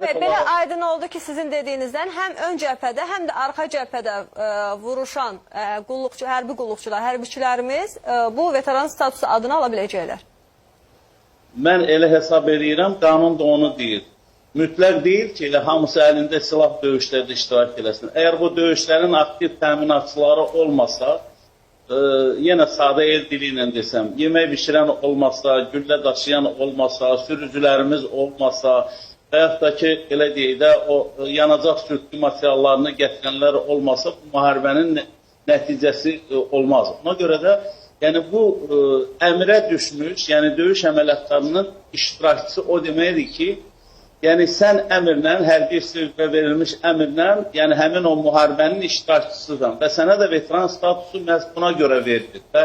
Ve belə aydın oldu ki, sizin dediyinizdən həm ön cəbhədə, həm də arxa cəbhədə e, vuruşan e, qulluqçu, hərbi qulluqçular, hərbiçilərimiz e, bu veteran statusu adını ala biləcəklər. Mən elə hesab edirəm, qanun da onu deyir. Mütləq deyil ki, elə hamısı əlində silah döyüşlərdə iştirak eləsin. Əgər bu döyüşlərin aktiv təminatçıları olmasa, e, yenə sadə el dili ilə desəm, yemək bişirən olmasa, güllə daşıyan olmasa, sürücülərimiz olmasa, da ki, elə deyək də, o e, yanacaq sürtdü materiallarını gətirənlər olmasa, bu müharibənin nə- nəticəsi e, olmaz. Ona görə də yəni bu e, əmrə düşmüş, yəni döyüş əməliyyatlarının iştirakçısı o deməkdir ki, yəni sən əmrlə, hərbi sirrə verilmiş əmrlə, yəni həmin o müharibənin iştirakçısısan və sənə də veteran statusu məhz buna görə verilir və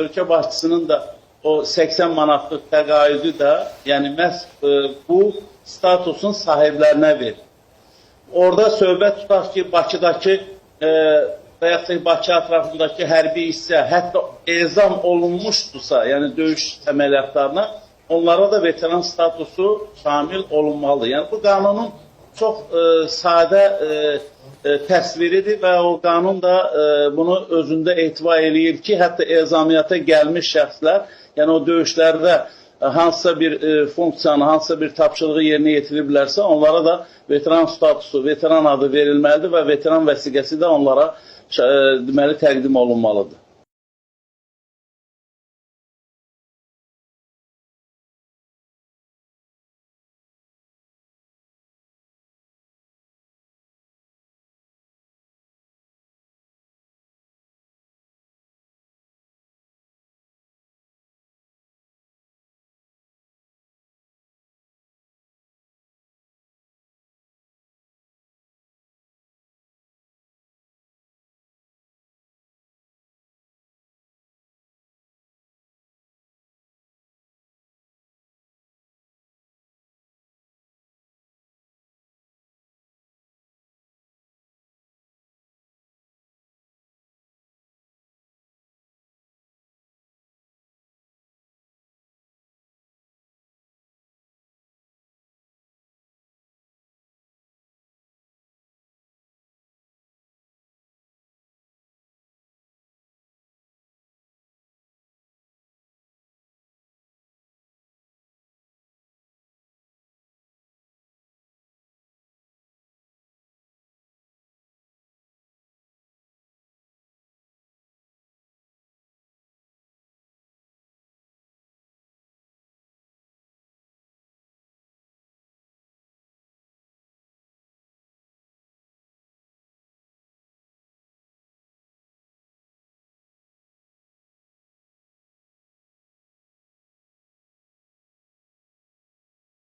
ölkə başçısının da o 80 manatlıq təqaüdü də, yəni məhz e, bu statusun sahiblərinə verilir. Orada söhbət tutaq ki, Bakıdakı e, və yaxud da Bakı ətrafındakı hərbi hissə hətta ezam olunmuşdusa, yəni döyüş əməliyyatlarına, onlara da veteran statusu şamil olunmalı. Yəni bu qanunun çox e, sadə e, e, təsviridir və o qanun da e, bunu özündə etibar eləyir ki, hətta ezamiyyata gəlmiş şəxslər, yəni o döyüşlərdə hansısa bir e, funksiyanı, hansısa bir tapşırığı yerinə yetiriblərsə, onlara da veteran statusu, veteran adı verilməlidir və veteran vəsiqəsi də onlara e, deməli təqdim olunmalıdır.